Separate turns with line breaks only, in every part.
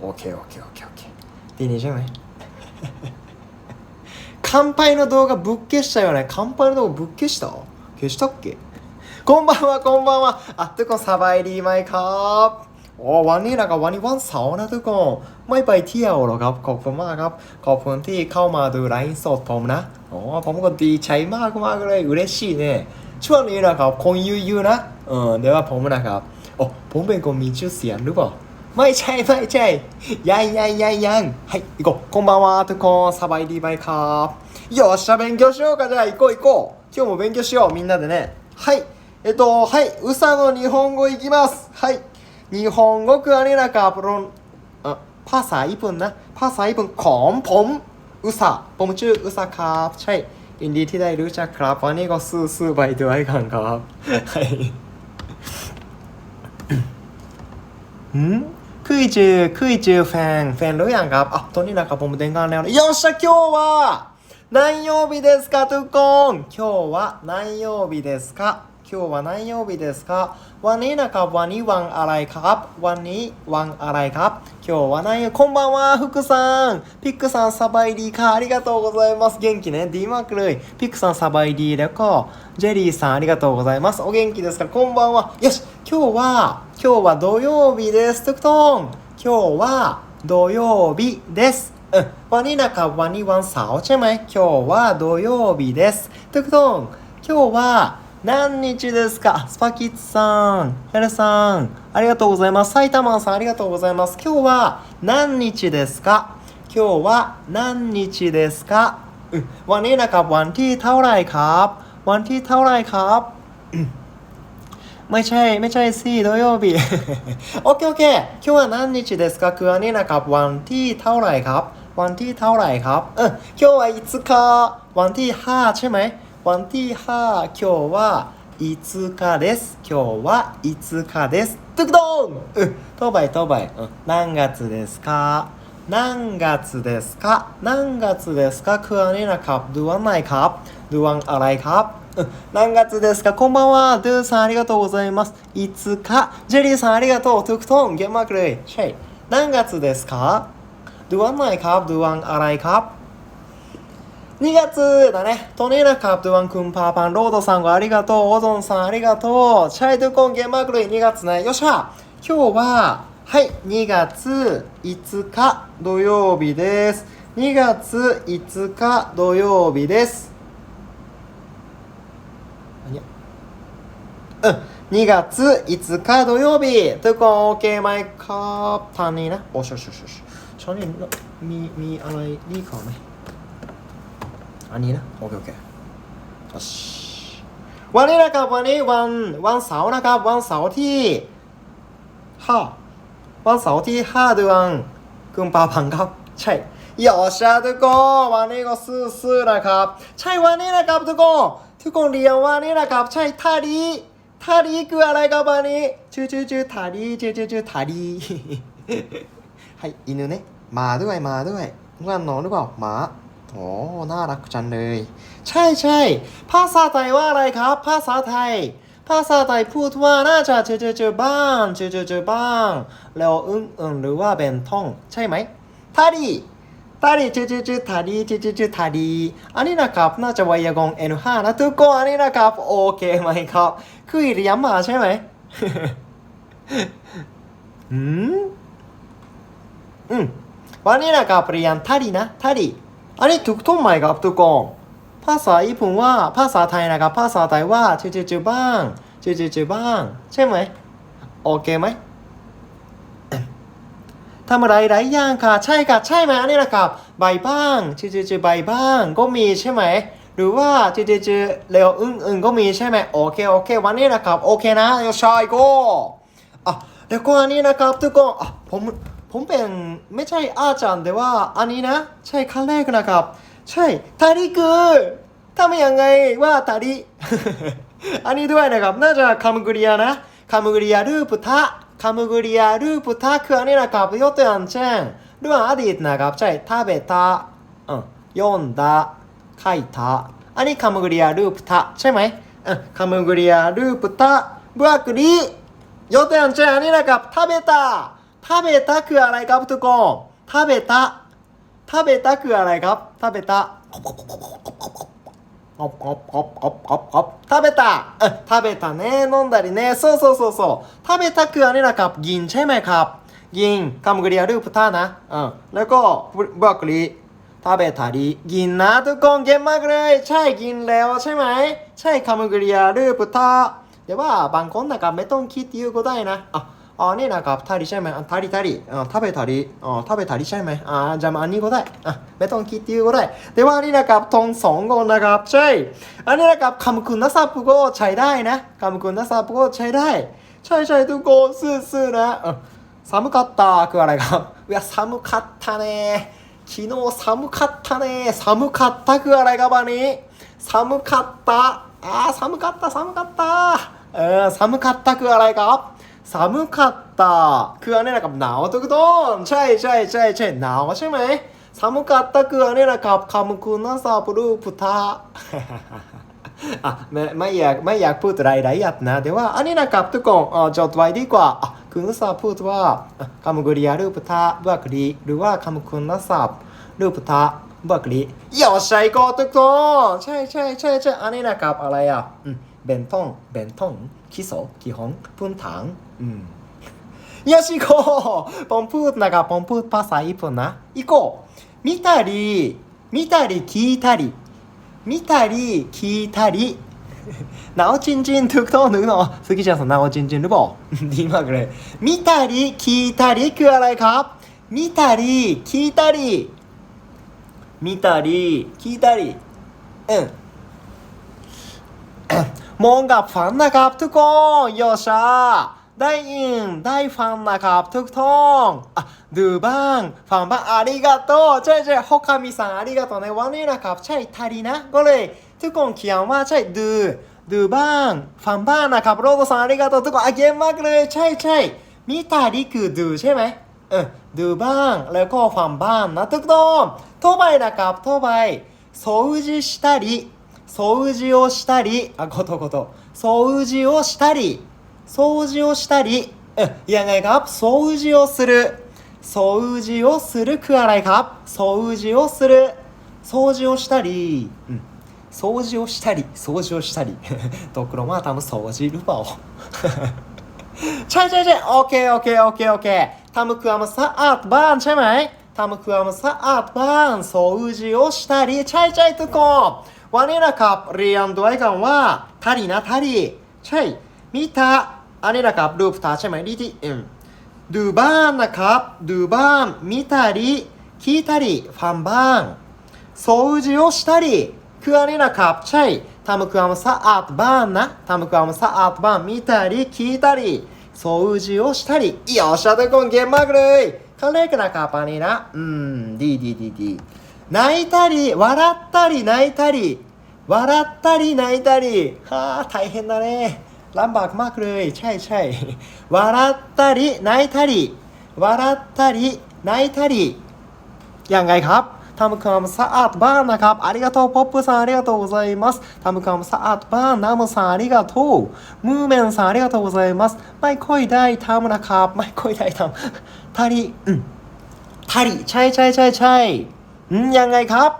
โอเคโอเคโอเคโอเคดีนี้ใช่ไหม 乾杯の動画ぶっ消したよね乾杯の動画ぶっ消した消したっけこんばんはこんばんはอ่ะทุกคนสบายดีไหมครับโอ้วันนี้นะครับวันนี้วันเสาร์นะทุกคนไม่ไปเที่ยวหรอกครับขอบคุณมากครับ ขอบคุณที่เข้ามาดูไลฟ์สดผมนะโอ้ผมก็ดีใจมากมากๆเลย嬉しいねช่วงนี้นะครับคนยุ่ยๆนะเออเดี๋ยวว่าผมนะครับโอ้ผมเป็นคนมีชื่อเสียงหรือเปล่า ไม่ใช่ไม่ใช่ยังยังยังยังはい行こうこんばんはทุกคนสบายดีไหมครับよっしゃ勉強しようかじゃあ行こう行こう今日も勉強しようみんなでねはいえっとはいウサの日本語いきますはい日本語くあれなかプロンあパサイプンなパサイプンコンポンウサポムチュウサカープチャイインディティダイルチャクラパニゴスースーバイドアイカンカーはいんクイズ、クイズ、フェン、フェンルやンが、あ、とにかく僕も電話ねよ。よっしゃ、今日は何曜日ですか、トゥコン今日は何曜日ですか？今日は何曜日ですかวันนี้นะครับวันนี้วันอะไรครับ วันนี้วันอะไรครับ今日は何曜こんばんは福さんピックさんสบายดีค่ะありがとうございます元気ねดีมากเลยピックさんสบายดีแล้วก็ジェリーさんありがとうございますお元気ですかこんばんはよし今日は今日は土曜日ですทุกคน今日は土曜日ですうんวันนี้นะครับวันนี้วันเสาร์ใช่ไหม今日は土曜日ですทุกคน今日は 何日ですかスパキッツさん、ヘルさん、ありがとうございます。埼玉さん、ありがとうございます。今日は何日ですか今日は何日ですかうんวันนี้นะครับวันที่เท่าไหร่ครับ วันที่เท่าไหร่ครับ ไม่ใช่ไม่ใช่สิ土曜日 โอเคโอเค今日は何日ですかคืออันนี้นะครับวันที่เท่าไหร่ครับ วันที่เท่าไหร่ครับเออ今日はいつかวันที่ห้าใช่ไหม วันที่ห้า今日はいつかです今日はいつかですตึกดงเออต่อไปต่อไปเออ何月ですか何月ですか何月ですかคืออันนี้นะครับดูวันไหนครับดูวันอะไรครับうん何月ですかこんばんは。ドゥさんありがとうございます。いつか。ジェリーさんありがとう。トゥクトン。เก่งมากเลยใช่何月ですかดูวันไหนครับดูวันอะไรครับ 2月だね。トネラカプトワンくんパーパン、ロードさんがありがとう。オゾンさんありがとう。チャイドコンゲンマーク類2月ね。よっしゃ今日は、はい、2月5日土曜日です。2月5日土曜日です。うん。2月5日土曜日、トゥコン OK マイカー、タニーな、おしょしょしょしょ、シャニー、み、み、あらい、いいかね。 อันนี้นะโอเคโอเคよしวันนี้นะครับวันนี้วันวันเสาร์นะครับวันเสาร์ที่ห้าวันเสาร์ที่ห้าเดือนกุมภาพันธ์ครับใช่ยอชาทุกคนวันนี้ก็ซื่อๆนะครับ ใช่วันนี้นะครับทุกคนทุกคนเรียนวันนี้นะครับ ใช่ท่าดีทารีคืออะไรครับวันนี้ชื่อชื่อชื่อทารีชื่อชื่อชื่อทารีให้อินุเนี่ยมาด้วยมาด้วยง่วนนอนหรือเปล่าหมา โอ้น่ารักจังเลย ใช่ใช่ภาษาไทยว่าอะไรครับ ภาษาไทย ภาษาไทยพูดว่าน่าจะเจอเจอเจอบ้างเจอเจอเจอบ้าง แล้วอึ้งอึ้งหรือว่าเป็นท่อง ใช่ไหมทารีทารีเจอเจอเจอทารีเจอเจอเจอทารีอันนี้นะครับน่าจะไวยากรณ์ N5 นะทุกคนอันนี้นะครับโอเคไหมครับ คือเรียนมาใช่ไหมอืมอืมวันนี้นะครับเรียนทารีนะทารี อันนี้ถูกต้องไหมครับทุกคนภาษาญี่ปุ่นว่าภาษาไทยนะครับภาษาไทยว่าเจอเจอเจอบ้างเจอเจอเจอบ้าง ใช่ไหมโอเคไหมทำอะไรหลายอย่างค่ะ ใช่ค่ะใช่ไหมอันนี้นะครับใบบ้างจือจือใบบ้างก็มีใช่ไหมหรือว่าจือจือเร็วอึ้งอึ้งก็มีใช่ไหมโอเคโอเค วันนี้นะครับโอเคนะยชายก็อะแล้วก็อันนี้นะครับทุกคนอะผม ผมเป็นไม่ใช่อาจารย์แต่ว่าอันนี้นะ ใช่ขั้นแรกนะครับ ใช่ทาริคือถ้าไม่ยังไงว่าทาริอันนี้ด้วยนะครับ น่าจะคามกริยานะคามกริยารูปทะคามกริยารูปทะคืออันนี้นะครับยกตัวอย่างเช่นเรื่องอดีตนะครับใช่ทาเบตะอืมยอนดะไคทะอันนี้คามกริยารูปทะใช่ไหมคามกริยารูปทะบวกรียกตัวอย่างเช่นอันนี้นะครับทาเบตา ทาเบต้าคืออะไรครับทุกคนทาเบต้าทาเบต้าคืออะไรครับทาเบต้ากอบกอบกอบกอบกอบกอบทาเบต้าเออทาเบต้าเน่นอนดาริเน่โซโซโซโซทาเบต้าคืออะไรนะครักินใช่ไหมครับกินคำกริยารูปท่านะเออแล้วก็บรอกโคลีทาเบต้าดีกินนะทุกคนเก่งมากเลย ใช่กินแล้วใช่ไหม ใช่คำกริยารูปท่าแต่ว่าบางคนนะครับไม่ต้องคิดเยอะก็ได้นะอะ อ๋อนี่นะครับทาริใช่ไหมอ่ะทาริทาริอ่ะ食べたりอ๋อ食べたりใช่ไหมอ่าじゃあอันนี้ก็ได้อ่ะไม่ต้องคิดเยอะก็ได้แต่ว่านี่นะครับทงสองคนนะครับใช่ อันนี้นะครับคำคุณศัพท์ก็ใช้ได้นะคำคุณศัพท์ก็ใช้ได้ ใช่ใช่ทุกคนซื่อๆนะเออ寒かったคืออะไรครับいや寒かったね昨日寒かったね寒かったคืออะไรครับอันนี้寒かったอ่า寒かった寒かったเออ寒かったคืออะไรครับ 寒かったคืออันนี้นะครับหนาวทุกคนใช่ใช่ใช่ใช่หนาวใช่ไหม寒かったคืออันนี้นะครับคำคุณศัพท์รูปท่า อ่ะไม่ไม่อยากไม่อยากพูดรายละเอียดนะแต่ว่าอันนี้นะครับทุกคนอ่ะจดไว้ดีกว่าอ่ะคุณศัพท์พูดว่าอ่ะคำกริยารูปท่าบวกลีหรือว่าคำคุณศัพท์รูปท่าบวกลีよっしゃ行こうทุกคนใช่ใช่ใช่ใช่อันนี้นะครับอะไรอ่ะอืมเบนทงเบนทง基礎基本พื้น うん。よし行こうポンプーナがポンプーパサイプナ行こう見たり、見たり聞いたり、見たり聞いたり、なおちんちんトゥクトの好きじゃんそなおちんちんルボー。今ぐらい。見たり聞いたりくわないか見たり聞いたり。見たり聞いたり。うん。もんがファンなカプトコンよっしゃーได้ยินได้ฟังนะครับทุกท่องอ่ะดูบ้างฟังบ้างอาริกาโตใช่ใช่ฮอกคามิซังอาริกาโตในวันนี้นะครับ ใช่ทารีนะ ก็เลยทุกคนเขียนว่าใช่ดูดูบ้างฟังบ้างนะครับโรโตซังอาริกาโตทุกคนอ่ะเก่งมากเลยใช่ใช่มิตาริคือดูใช่ไหมเออดูบ้างแล้วก็ฟังบ้างนะทุกคนต่อไปนะครับต่อไป掃除したり掃除をしたりあことこと掃除をしたり 掃除をしたりเออยังไงครับ掃除をする掃除をするคืออะไรครับ掃除をする掃除をしたりうん掃除をしたり掃除をしたり ตกลงว่าทำ掃除หรือเปล่า ใช่ใช่ใช่โอเคโอเคโอเคโอเคทำความสะอาดบ้านใช่ไหมทำความสะอาดบ้าน掃除をしたりใช่ใช่ทุกคนวันนี้นะครับเรียนด้วยกันว่าทารีนะทารีใช่มิตา อันนี้นะครับรูปตาใช่ไหมดีที่อืมดูบ้านนะครับดูบ้านมิตารี聞いたりฟังบ้าง掃除をしたりคืออันนี้นะครับใช่ทำความสะอาดบ้านนะทำความสะอาดบ้าน見たり聞いたり掃除をしたりよっしゃทุกคนเก่งมากเลยครั้งแรกนะครับอันนี้นะอืมดีดีดีดี泣いたり笑ったり泣いたり笑ったり泣いたりはあ大変だね ลำบากมากเลยใช่ใช่笑ったり泣いたり笑ったり泣いたりยังไงครับทำความสะอาดบ้านนะครับありがとうポップさんありがとうございますทำความสะอาดบ้านナムさんありがとうムーメンさんありがとうございますไม่ค่อยได้ทำนะครับไม่ค่อยได้ทำทาริอืมทาริใช่ใช่ใช่ใช่อืมยังไงครับ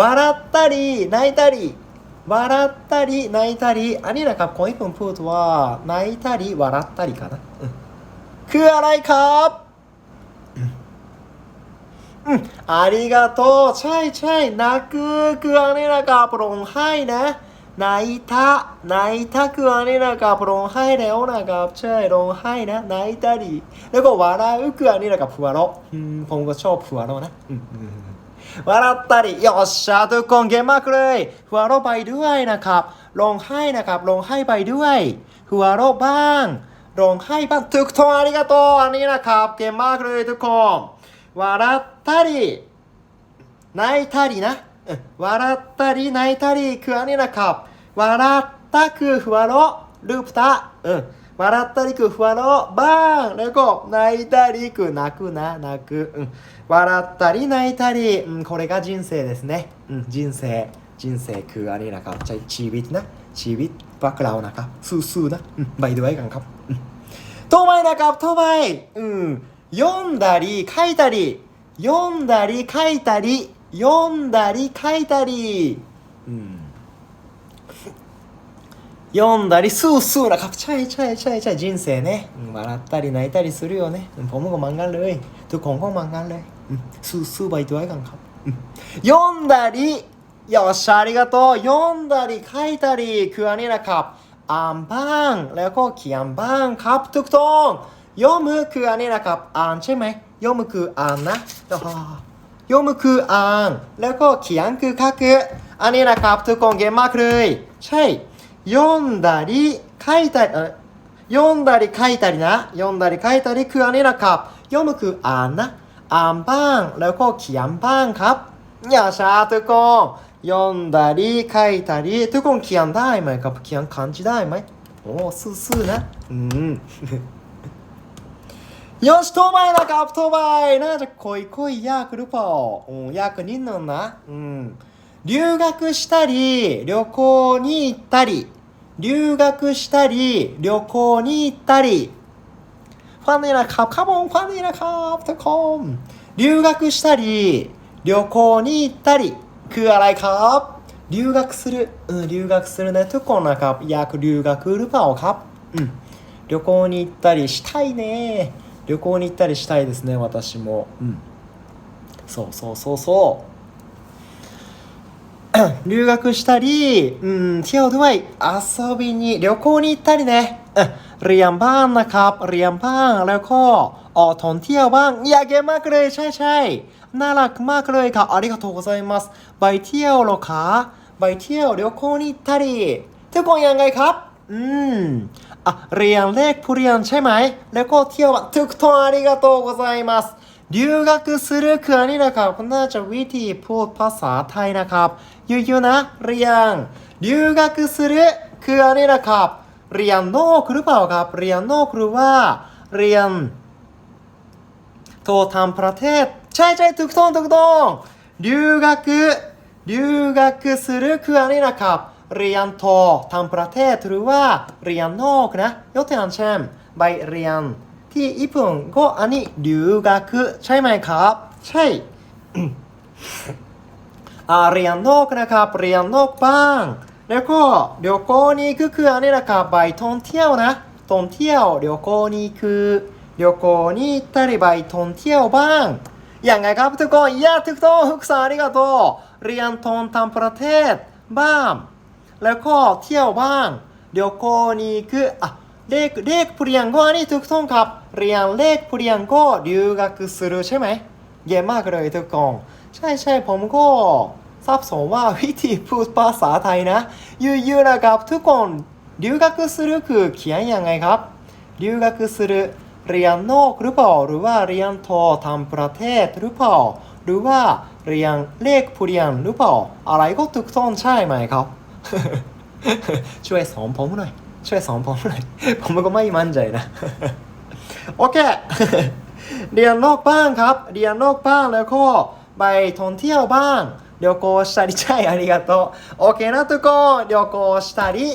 笑ったり泣いたり 笑ったり泣いたりอันนี้นะครับคนญี่ปุ่นพูดว่า泣いたり笑ったりかなอืมคืออะไรครับ อืมอาริกาโตใช่ใช่นักคืออันนี้นะครับร้องไห้นะ泣いた泣いたคืออันนี้นะครับร้องไห้แล้วนะครับใช่ร้องไห้นะ泣いたりแล้วก็笑うคืออันนี้นะครับหัวเราะอืมผมก็ชอบหัวเราะนะอืมอืม 笑ったりよっしゃทุกคนเก่งมากเลยหัวเราะไปด้วยนะครับร้องไห้นะครับร้องไห้ไปด้วยหัวเราะบ้างร้องไห้บ้างทุกท่านありがとうอันนี้นะครับเก่งมากเลยทุกคน 笑ったり泣いたりนะเออ笑ったり泣いたりคืออันนี้นะครับ笑ったคือหัวเราะรูปตาเออ笑ったりคือหัวเราะบ้างแล้วก็泣いたりคือ泣くนะ泣くうん 笑ったり泣いたり、うん、これが人生ですね。うん、人生。人生くありなかっちゃい、ちびっな、ちびっばくらおなか、すうすうな、うん、バイドワイガんか。うん。とまいなか、とまい。うん。読んだり、書いたり、読んだり、書いたり、読んだり、書いたり。うん。読んだり、スースーなカプチャイチャイチャイチャイ人生ね、うん、笑ったり泣いたりするよね。うん、ポムゴマンガルイ、トゥコンゴマンガルイ。มือนกันเลยอืมสู้ๆไปด้วยกันครับอืม読んだりよっしゃありがとう読んだり書いたりคืออันนี้นะครับ อ่านบ้างแล้วก็เขียนบ้างครับทุกท่องย่อมือคืออันนี้นะครับอ่านใช่ไหมย่อมือคืออ่านนะแล้วก็ย่อมือคืออ่าน แล้วก็เขียนคือ書くอันนี้นะครับทุกคนเก่งมากเลยใช่読んだり書いたりเอ่อ読んだり書いたりนะ読んだり書いたりคืออันนี้นะครับย่อมือคืออ่านนะ อ่านบ้างแล้วก็เขียนบ้างครับอย่าช้าทุกคน読んだり書いたりทุกคนเขียนได้ไหมครับเขียน漢字ได้ไหมโอ้ซื่อๆนะอืม よし、トバイนะครับトバイน่าจะคุยคุยยากหรือเปล่าอืมยากนิดนึงนะอืม留学したり、旅行に行ったり、留学したり、旅行に行ったり。 ファンになカップ、カモンファンカップとコン留学したり、旅行に行ったり、クアライカップ留学する、うん、留学するね、トコンなカップ、約留学ルパオカップ、うん、旅行に行ったりしたいね。旅行に行ったりしたいですね、私も。うん。そうそうそうそう。留学したり、うん、ティアオドワイ、遊びに、旅行に行ったりね。うん เรียนบ้างนะครับเรียนบ้างแล้วก็ออกท่องเที่ยวบ้างอยากเก่งมากเลยใช่ใช่น่ารักมากเลยค่ะありがとうございますไปเที่ยวเหรอคะไปเที่ยว旅行に行ったりทุกคนยังไงครับ อืมอ่ะเรียนเลขผู้เรียนใช่ไหม แล้วก็เที่ยวทุกท่านありがとうございます留学するคืออันนี้นะครับน่าจะวิธีพูดภาษาไทยนะครับเยอะๆนะเรียน留学するคืออันนี้นะครับ เรียนโนอกหรือเปล่าครับ เรียนโนอกหรือว่า เรียนโทรทำประเทศ ใช่ใช่ถูกต้องถูกต้อง留学留学するคืออะไรนะครับ เรียนโทรทำประเทศหรือว่า เรียนโนอกนะยกตัวอย่างเช่นไปเรียนที่ญี่ปุ่นก็อันนี้留学ใช่ไหมครับ ใช่เรียนโนอกนะครับ เรียนโนอกบ้าง แล้วก็旅行に行くคืออันนี้นะครับไปท่องเที่ยวนะท่องเที่ยว旅行に行く旅行に行ったりไปท่องเที่ยวบ้าง อย่างไงครับทุกคนยาทุกท่องทุกสาありがとうเรียนท่องทำประเทศบ้าง แล้วก็เที่ยวบ้าง旅行に行くอ่ะเลขเลขผู้เรียนก็อันนี้ถูกต้องครับ เรียนเลขผู้เรียนก็留学するใช่ไหมเยี่ยมมากเลยทุกคนใช่ใช่ผมก็ ทราบสนว่าวิธีพูดภาษาไทยนะยืดๆนะครับทุกคน留学するคือเขียนยังไงครับ留学するเรียนนอกหรือเปล่าหรือว่าเรียนโททำประเทศหรือเปล่า หรือว่าเรียนเลขผู้เรียนหรือเปล่า อะไรก็ถูกต้องใช่ไหมครับ ช่วยสอนผมหน่อย ช่วยสอนผมหน่อย ผมก็ไม่มั่นใจนะ โอเค เรียนนอกบ้างครับ เรียนนอกบ้างแล้วก็ไปท่องเที่ยวบ้าง 旅行したり、チャイありがとう。オケナトコ旅行したり。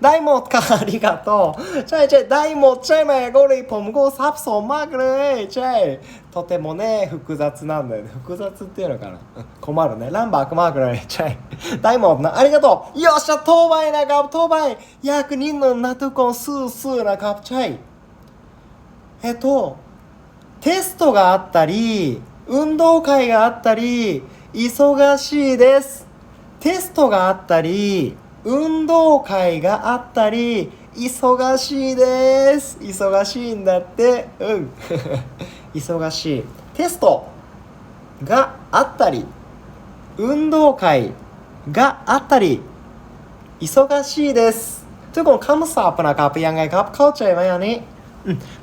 ダイモッありがとう。チャイチャイ、ダイモッチャイマヤゴリポムゴサプソンマグクイチャイ。とてもね、複雑なんだよね。複雑っていうのかな。困るね。ランバークマークルチャイ。ダイモッな、ありがとう。よっしゃ、トーバイなガブトーバイ。役人のナトコンスースーなガブチャイ。えっと、テストがあったり、運動会があったり、忙しいです。テストがあったり運動会があったり忙しいです。忙しいんだって。うん。忙しい。テストがあったり運動会があったり忙しいです。这种カムサープなカップ不应该 cup culture まよね？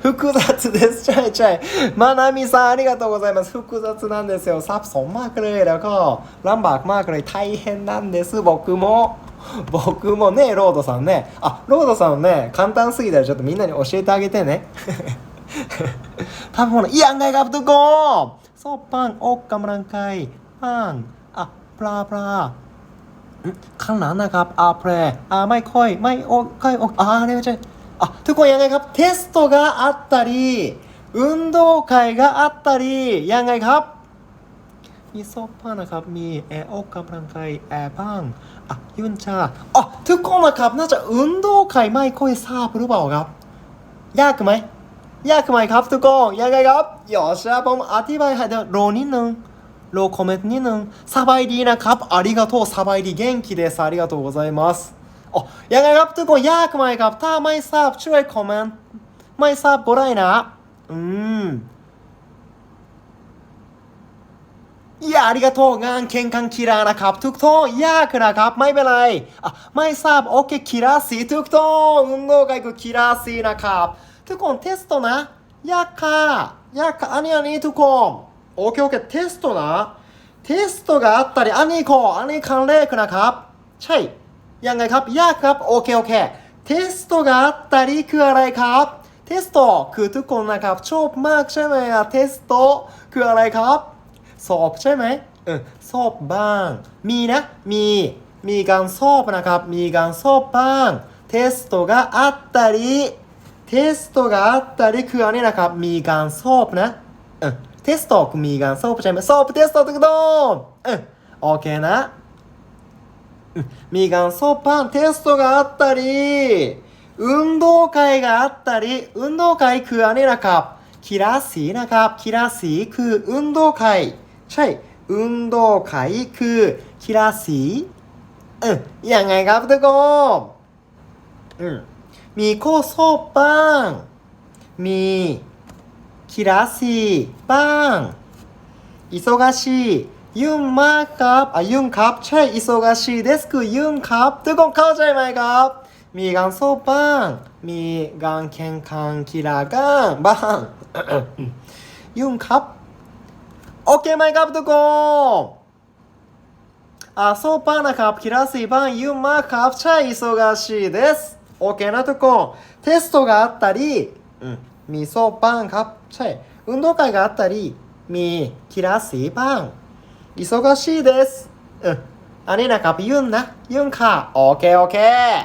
複雑です。チャイチャイ。まなみさん、ありがとうございます。複雑なんですよ。サプソンマークレイラが、ランバークマークレイ大変なんです、僕も。僕もね、ロードさんね。あ、ロードさんね、簡単すぎたらちょっとみんなに教えてあげてね。多分ほら、い案外がいがとこーそう、パン、おっかムらんかい。パン、あ、プラプラ。ん、ンランナなが、あ、プレ、あ、マイこい、カイお、かいイ、あ、あれじゃい。ม่ค่อยไม่โอค่อยโออาเนี่ยไม่ใช่ อ่ะทุกคนยังไงครับ เทสโตがあったり運動会があったりยังไงครับ มีโซฟานะครับ มีแอร์ออกกำลังกายแอร์บ้างอ่ะยุนชาอ๋อทุกคนนะครับ น่าจะ運動会ไม่ค่อยทราบหรือเปล่าครับ ยากไหม ยากไหมครับทุกคนยังไงครับよっしゃผมอธิบายให้เดี๋ยวรอนิดนึงรอคอมเมนต์นิดนึงสบายดีนะครับありがとうสบายดี元気ですありがとうございます อ๋อยังไงครับทุกคนยากไหมครับ ถ้าไม่ทราบช่วยคอมเมนต์ไม่ทราบก็ได้นะ อืม いやありがとうงานแข่งขันกีฬานะครับ ทุกท่ยากนะครับ ไม่เป็นไรอ่ะไม่ทราบโอเคกีฬาสีทุกท่運動会คือกีฬาสีนะครับ ทุกคนเทสโตนะ ยากค่ะยากค่ะอันนี้อันนี้ทุกคนโอเคโอเคเทสโตนะ เทสโตがあったりอันนี้ขออันนี้ครั้งแรกนะครับ ใช่ ยังไงครับ ยากครับ โอเค โอเคเทสโตกาตาริคืออะไรครับเทสโตคือทุกคนนะครับชอบมากใช่ไหมอะเทสโตคืออะไรครับ สอบใช่ไหมเออสอบบ้าง มีนะ มี มีการสอบนะครับ มีการสอบบ้างเทสโตกาอัตตาริเทสโตกาอัตตาริคืออะไรนะครับ มีการสอบนะเออเทสโตคือมีการสอบใช่ไหมสอบเทสโตทุกคนเออโอเคนะ みがんそパンテストがあったり、運動会があったり、運動会くあねらか、きらしいなか、きらしいく、運動会。ใช่運動会く、きらしいうん、やんがいがぶてこうん。みこそパン。み、きらしい、パン。忙しい、 ยุ่งมากครับอ่ะยุ่งครับ ใช่忙しいですคือยุ่งครับทุกคนเข้าใจไหมครับ มีการสอบบ้าง มีการแข่งขันกีฬากัน บ้าง ยุ่งครับ โอเคไหมครับทุกคนอ่าสอบบ้างนะครับกีฬาสีบ้างยุ่งมากครับ ใช่忙しいですโอเคนะทุกคนテストがあったりอืมมีสอบบ้างครับ ใช่運動会があったりมีกีฬาสีบ้าง 忙しいです。うん。あれなかびゆんな。ゆんか。オーケーオーケー。